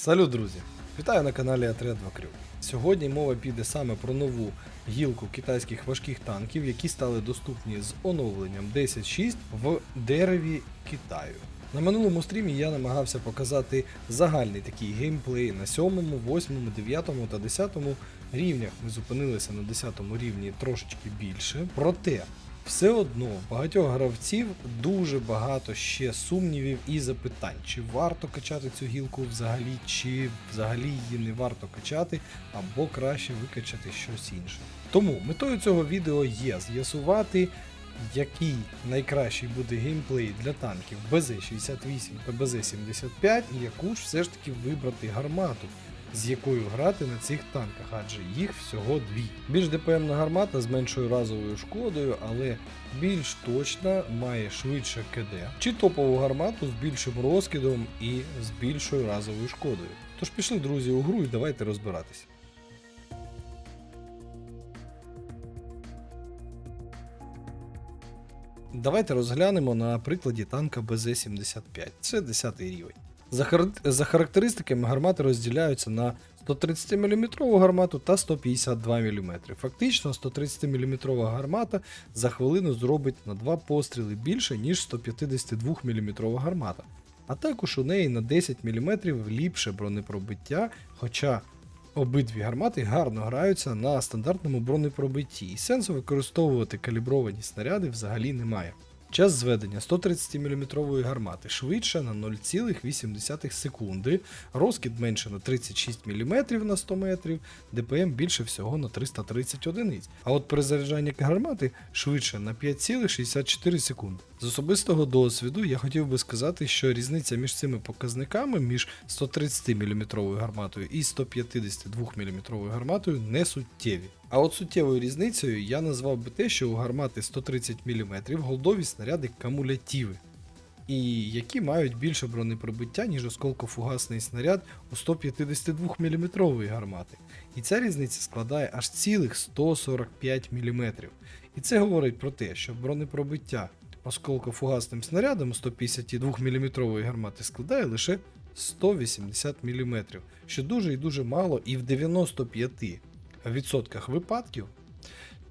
Салют, друзі! Вітаю на каналі Отряд 2 Крю. Сьогодні мова піде саме про нову гілку китайських важких танків, які стали доступні з оновленням 10.6 в дереві Китаю. На минулому стрімі я намагався показати загальний такий геймплей на 7, 8, 9 та 10 рівнях. Ми зупинилися на 10 рівні трошечки більше. Проте все одно багатьох гравців дуже багато ще сумнівів і запитань, чи варто качати цю гілку взагалі, чи взагалі її не варто качати, або краще викачати щось інше. Тому метою цього відео є з'ясувати, який найкращий буде геймплей для танків БЗ-68 та БЗ-75, і яку ж все ж таки вибрати гармату з якою грати на цих танках, адже їх всього дві. Більш ДПМна гармата з меншою разовою шкодою, але більш точна, має швидше КД, чи топову гармату з більшим розкидом і з більшою разовою шкодою. Тож пішли, друзі, у гру і давайте розбиратись. Давайте розглянемо на прикладі танка БЗ-75. Це 10 рівень. За, хар- за характеристиками гармати розділяються на 130 мм гармату та 152 мм. Фактично 130 мм гармата за хвилину зробить на 2 постріли більше, ніж 152 мм гармата. А також у неї на 10 мм ліпше бронепробиття, хоча обидві гармати гарно граються на стандартному бронепробитті, і сенсу використовувати калібровані снаряди взагалі немає. Час зведення 130 мм гармати швидше на 0,8 секунди, розкид менше на 36 мм на 100 метрів, ДПМ більше всього на 330 одиниць. А от при заряджанні гармати швидше на 5,64 секунди. З особистого досвіду я хотів би сказати, що різниця між цими показниками між 130 мм гарматою і 152 мм гарматою не суттєві. А от суттєвою різницею я назвав би те, що у гармати 130 мм голдові снаряди камулятиви, і які мають більше бронепробиття, ніж осколкофугасний снаряд у 152 мм гармати. І ця різниця складає аж цілих 145 мм. І це говорить про те, що бронепробиття осколкофугасним снарядом у 152 мм гармати складає лише 180 мм, що дуже і дуже мало, і в 95 відсотках випадків,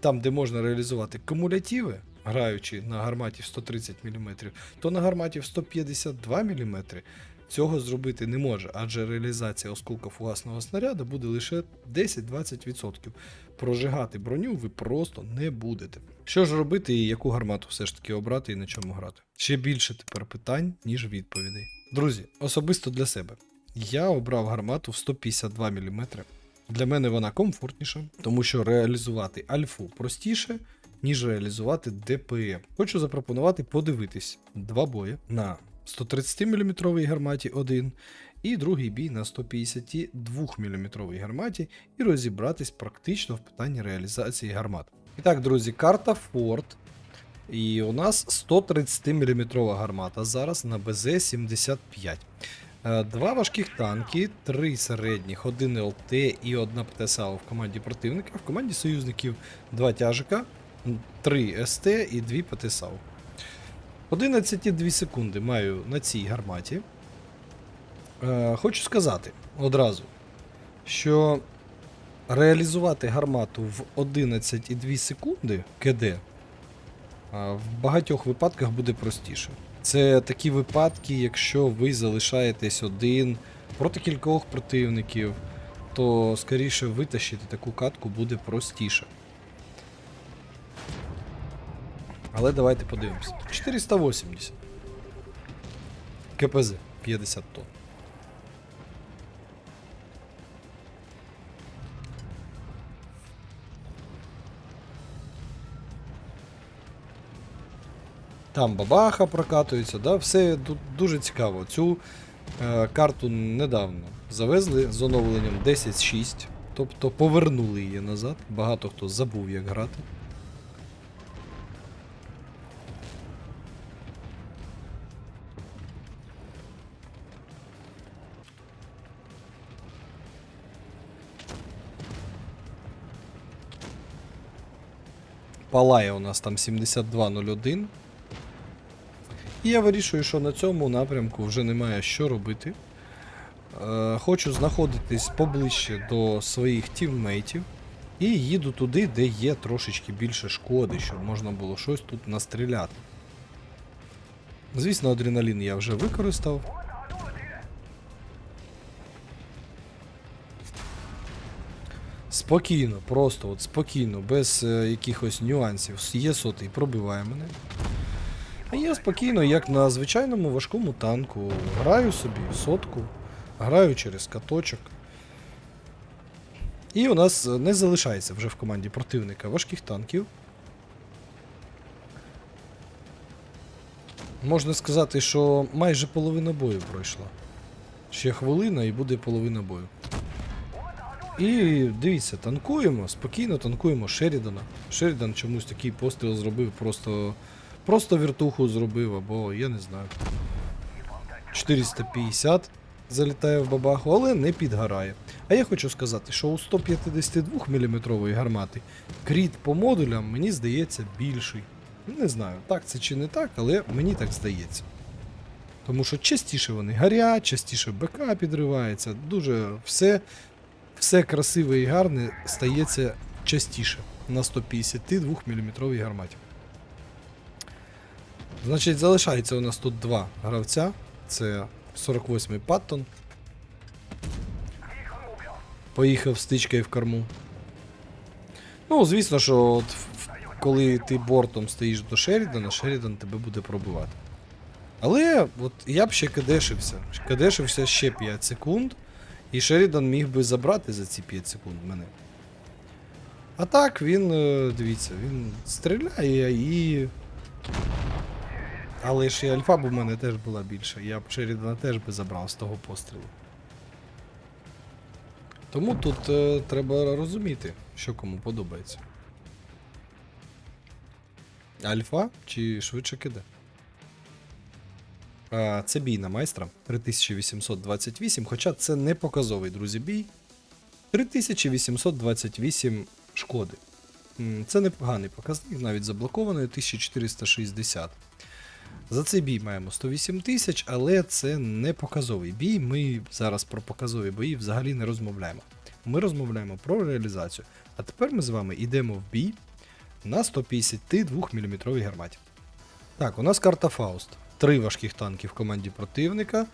там, де можна реалізувати кумулятиви, граючи на гарматі в 130 мм, то на гарматі в 152 мм цього зробити не може, адже реалізація осколкофугасного снаряду буде лише 10-20%. Прожигати броню ви просто не будете. Що ж робити і яку гармату все ж таки обрати і на чому грати? Ще більше тепер питань, ніж відповідей. Друзі, особисто для себе. Я обрав гармату в 152 мм. Для мене вона комфортніша, тому що реалізувати альфу простіше, ніж реалізувати ДПМ. Хочу запропонувати подивитись два бої на 130 мм гарматі один і другий бій на 152 мм гарматі і розібратись практично в питанні реалізації гармат. І так, друзі, карта Ford. І у нас 130 мм гармата зараз на БЗ-75. Е, Два важких танки, три середніх, один ЛТ і одна ПТСА в команді противника. В команді союзників два тяжика, три СТ і дві ПТСА. 11,2 секунди маю на цій гарматі. Е, Хочу сказати одразу, що реалізувати гармату в 11,2 секунди КД в багатьох випадках буде простіше. Це такі випадки, якщо ви залишаєтесь один проти кількох противників, то скоріше витащити таку катку буде простіше. Але давайте подивимося. 480. КПЗ 50 тонн. Там бабаха прокатується, да? все дуже цікаво. Цю е, карту недавно завезли з оновленням 10.6, тобто повернули її назад. Багато хто забув, як грати. Палає у нас там 7201. І я вирішую, що на цьому напрямку вже немає що робити. е, хочу знаходитись поближче до своїх тіммейтів. І їду туди, де є трошечки більше шкоди, щоб можна було щось тут настріляти. Звісно, адреналін я вже використав. Спокійно, просто от спокійно, без е, якихось нюансів. Є сотий, пробиває мене. А я спокійно, як на звичайному важкому танку, граю собі сотку, граю через каточок. І у нас е, не залишається вже в команді противника важких танків. Можна сказати, що майже половина бою пройшла. Ще хвилина і буде половина бою. І дивіться, танкуємо, спокійно танкуємо Шерідана. Шерідан чомусь такий постріл зробив, просто, просто віртуху зробив, або я не знаю. 450 залітає в бабаху, але не підгорає. А я хочу сказати, що у 152 мм гармати кріт по модулям, мені здається, більший. Не знаю, так це чи не так, але мені так здається. Тому що частіше вони горять, частіше БК підривається, дуже все, все красиве і гарне стається частіше на 152 мм гарматі. Значить, залишається у нас тут два гравця. Це 48-й Паттон. Поїхав стичкою в корму. Ну, звісно, що от, коли ти бортом стоїш до Шерідана, Шерідан тебе буде пробивати. Але от я б ще кадешився. Кадешився ще 5 секунд, і Шерідан міг би забрати за ці 5 секунд мене. А так він, е, дивіться, він стріляє і. Але ж і альфа б у мене теж була більша. Я б Шерідана теж би забрав з того пострілу. Тому тут е, треба розуміти, що кому подобається. Альфа чи швидше киде? А, це бій на майстра 3828, хоча це не показовий, друзі, бій. 3828 шкоди. Це непоганий показник, навіть заблокований 1460. За цей бій маємо 108 тисяч, але це не показовий бій. Ми зараз про показові бої взагалі не розмовляємо. Ми розмовляємо про реалізацію. А тепер ми з вами йдемо в бій на 152 мм гарматі. Так, у нас карта Фауст. Три важких танки в команді противника.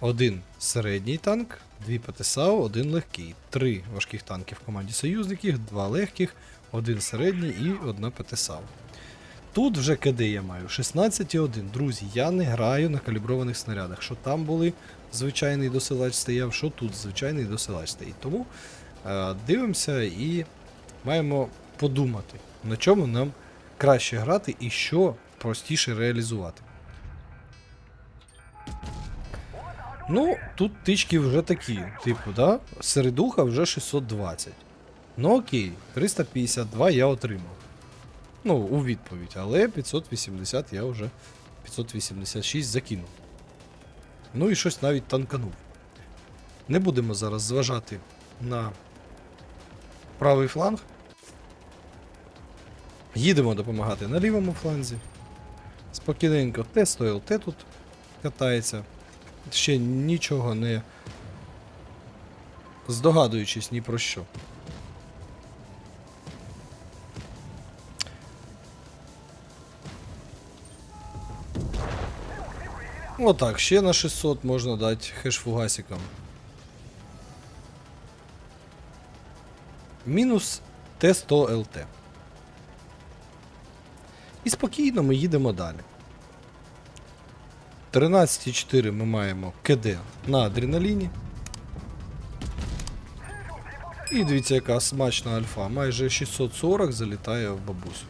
Один середній танк, дві ПТСАУ, один легкий. Три важких танки в команді союзників, два легких, один середній і одна ПТСАУ. Тут вже КД я маю 16,1. Друзі, я не граю на каліброваних снарядах. Що там були звичайний досилач стояв, що тут звичайний досилач стоїть. Тому е, дивимося і маємо подумати, на чому нам краще грати і що простіше реалізувати. Ну, тут тички вже такі, типу, да? Середуха вже 620. Ну окей, 352 я отримав. Ну, у відповідь, але 580 я вже 586 закинув. Ну і щось навіть танканув. Не будемо зараз зважати на правий фланг. Їдемо допомагати на лівому фланзі. Спокійненько те стоїл, те тут катається. Ще нічого не здогадуючись ні про що. Отак, ще на 600 можна дати хеш-фугасикам. Мінус Т100 ЛТ. І спокійно ми їдемо далі. 13,4 ми маємо КД на адреналіні. І дивіться, яка смачна альфа. Майже 640 залітає в бабусю.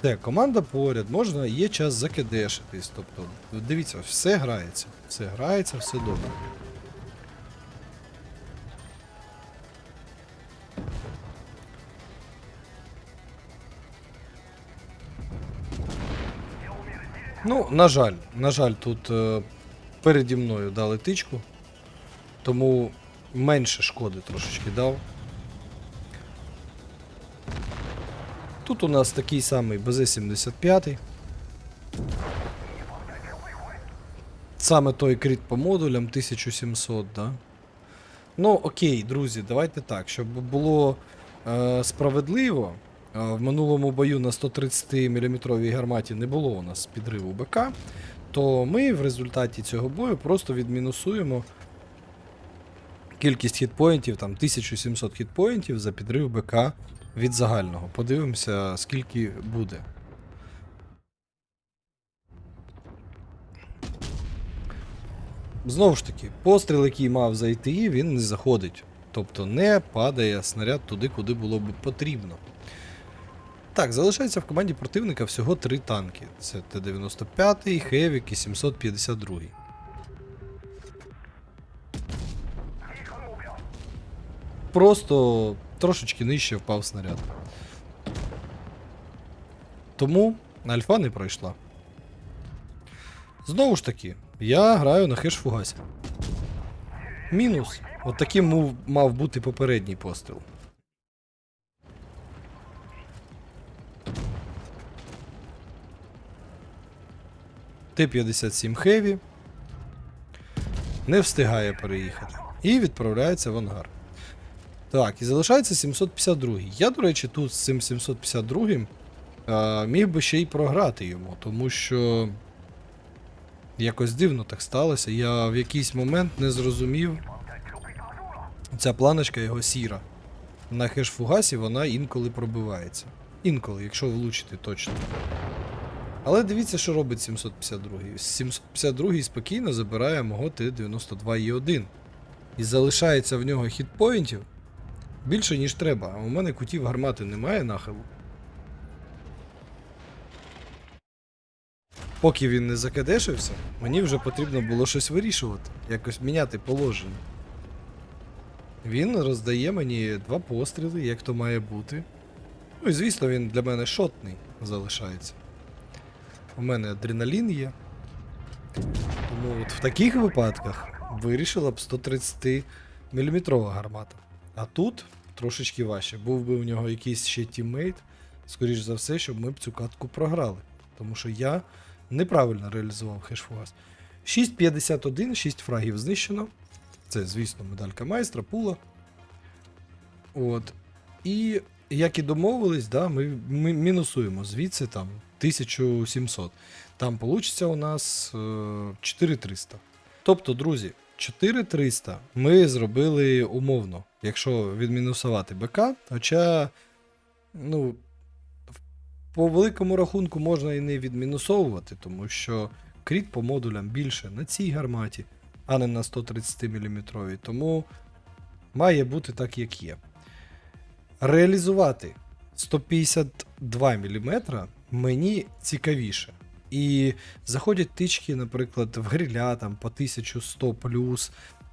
Те, команда поряд, можна, є час закидешитись. Тобто, дивіться, все грається. Все грається, все добре. Ну, на жаль, на жаль, тут е, переді мною дали тичку, тому менше шкоди трошечки дав. Тут у нас такий самий БЗ-75. Саме той кріт по модулям 1700, да? Ну, окей, друзі, давайте так, щоб було е, справедливо. е, в минулому бою на 130 мм гарматі не було у нас підриву БК, то ми в результаті цього бою просто відмінусуємо кількість хітпоінтів, там 1700 хітпоінтів за підрив БК від загального. Подивимося, скільки буде. Знову ж таки, постріл, який мав зайти, він не заходить. Тобто не падає снаряд туди, куди було б потрібно. Так, залишається в команді противника всього три танки. Це Т-95, Хевік і 752. Просто трошечки нижче впав снаряд. Тому альфа не пройшла. Знову ж таки, я граю на хеш фугасі. Мінус. От таким мав, бути попередній постріл. Т-57 Heavy не встигає переїхати. І відправляється в ангар. Так, і залишається 752. Я, до речі, тут з цим 752 а, міг би ще й програти йому, тому що якось дивно так сталося. Я в якийсь момент не зрозумів. Ця планочка його сіра. На хеш-фугасі вона інколи пробивається. Інколи, якщо влучити точно. Але дивіться, що робить 752. 752 спокійно забирає мого Т-92Е1. І залишається в нього хітпоінтів більше, ніж треба. У мене кутів гармати немає нахилу. Поки він не закадешився, мені вже потрібно було щось вирішувати, якось міняти положення. Він роздає мені два постріли, як то має бути. Ну і звісно, він для мене шотний залишається. У мене адреналін є. Тому от в таких випадках вирішила б 130 мм гармата. А тут трошечки важче. Був би у нього якийсь ще тіммейт, скоріш за все, щоб ми б цю катку програли. Тому що я неправильно реалізував хешфугас. 6.51, 6 фрагів знищено. Це, звісно, медалька майстра, пула. От. І як і домовились, да, ми, ми мінусуємо звідси там 1700. Там вийде у нас е, 4300. Тобто, друзі, 4300 ми зробили умовно, якщо відмінусувати БК. Хоча, ну, по великому рахунку можна і не відмінусовувати, тому що кріт по модулям більше на цій гарматі, а не на 130 мм. Тому має бути так, як є. Реалізувати 152 мм мені цікавіше. І заходять тички, наприклад, в гриля там по 1100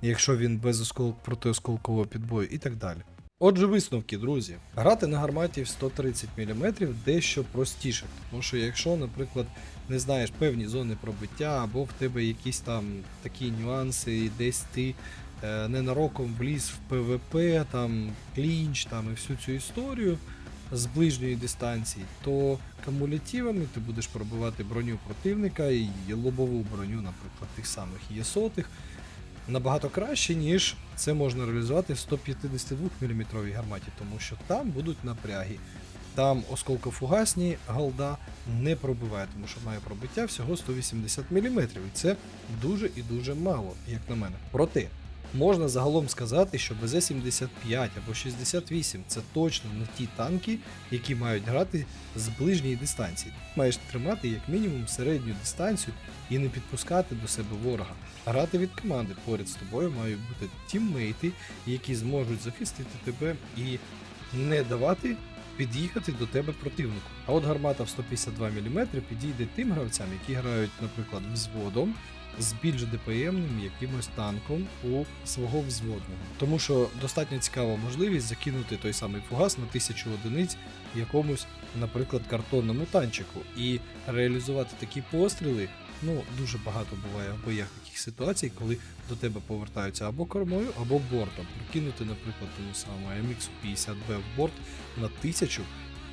якщо він без оскол... протиосколкового підбою і так далі. Отже, висновки, друзі. Грати на гарматі в 130 мм дещо простіше. Тому що якщо, наприклад, не знаєш певні зони пробиття, або в тебе якісь там такі нюанси, і десь ти е, ненароком вліз в ПВП, там клінч там, і всю цю історію з ближньої дистанції, то кумулятивами ти будеш пробивати броню противника і лобову броню, наприклад, тих самих єсотих набагато краще, ніж це можна реалізувати в 152 мм гарматі, тому що там будуть напряги. Там осколкофугасні голда не пробиває, тому що має пробиття всього 180 мм. І це дуже і дуже мало, як на мене. Проте, можна загалом сказати, що БЗ-75 або 68 це точно не ті танки, які мають грати з ближньої дистанції. Маєш тримати як мінімум середню дистанцію і не підпускати до себе ворога. Грати від команди поряд з тобою мають бути тіммейти, які зможуть захистити тебе і не давати під'їхати до тебе противнику. А от гармата в 152 мм підійде тим гравцям, які грають, наприклад, взводом з більш ДПМним якимось танком у свого взводного. Тому що достатньо цікава можливість закинути той самий фугас на 1000 одиниць якомусь, наприклад, картонному танчику і реалізувати такі постріли. Ну, дуже багато буває в боях таких ситуацій, коли до тебе повертаються або кормою, або бортом. Прикинути, наприклад, тому самому MX 50B в борт на 1000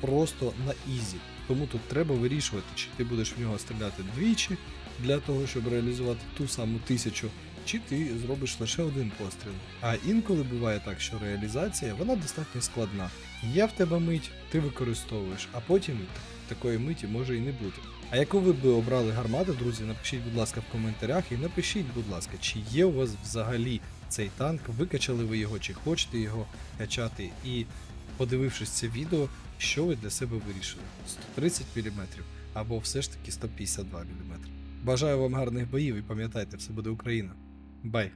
просто на ізі. Тому тут треба вирішувати, чи ти будеш в нього стріляти двічі, для того, щоб реалізувати ту саму тисячу, чи ти зробиш лише один постріл. А інколи буває так, що реалізація вона достатньо складна. Є в тебе мить, ти використовуєш, а потім такої миті може і не бути. А яку ви би обрали гармату, друзі, напишіть, будь ласка, в коментарях і напишіть, будь ласка, чи є у вас взагалі цей танк, викачали ви його, чи хочете його качати, і подивившись це відео, що ви для себе вирішили: 130 мм або все ж таки 152 мм. Бажаю вам гарних боїв і пам'ятайте, все буде Україна. Бай!